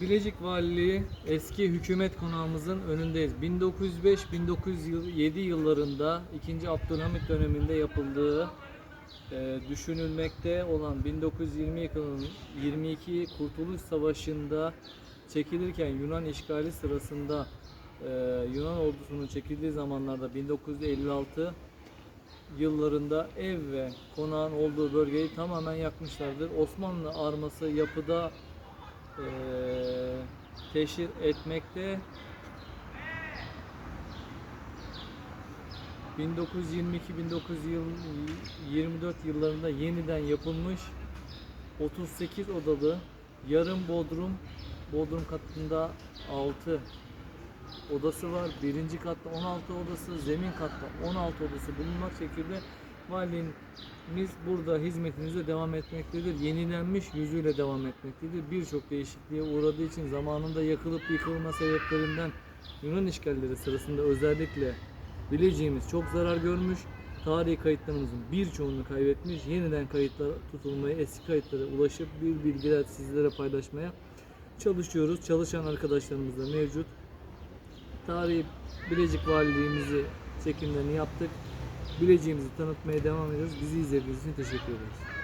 Bilecik Valiliği eski hükümet konağımızın önündeyiz. 1905-1907 yıllarında 2. Abdülhamit döneminde yapıldığı e, düşünülmekte olan 1920 yılının 22 Kurtuluş Savaşı'nda çekilirken Yunan işgali sırasında e, Yunan ordusunun çekildiği zamanlarda 1956 yıllarında ev ve konağın olduğu bölgeyi tamamen yakmışlardır. Osmanlı arması yapıda eee teşhir etmekte. 1922-1924 yıllarında yeniden yapılmış 38 odalı yarım bodrum bodrum katında 6 odası var. Birinci katta 16 odası, zemin katta 16 odası bulunmak şekilde valimiz burada hizmetinize devam etmektedir. Yenilenmiş yüzüyle devam etmektedir. Birçok değişikliğe uğradığı için zamanında yakılıp yıkılma sebeplerinden Yunan işgalleri sırasında özellikle bileceğimiz çok zarar görmüş. Tarihi kayıtlarımızın birçoğunu kaybetmiş. Yeniden kayıtlara tutulmaya, eski kayıtlara ulaşıp bir bilgiler sizlere paylaşmaya çalışıyoruz. Çalışan arkadaşlarımız da mevcut. Tarihi Bilecik Valiliğimizi çekimlerini yaptık. Bileceğimizi tanıtmaya devam ediyoruz. Bizi izlediğiniz için teşekkür ederiz.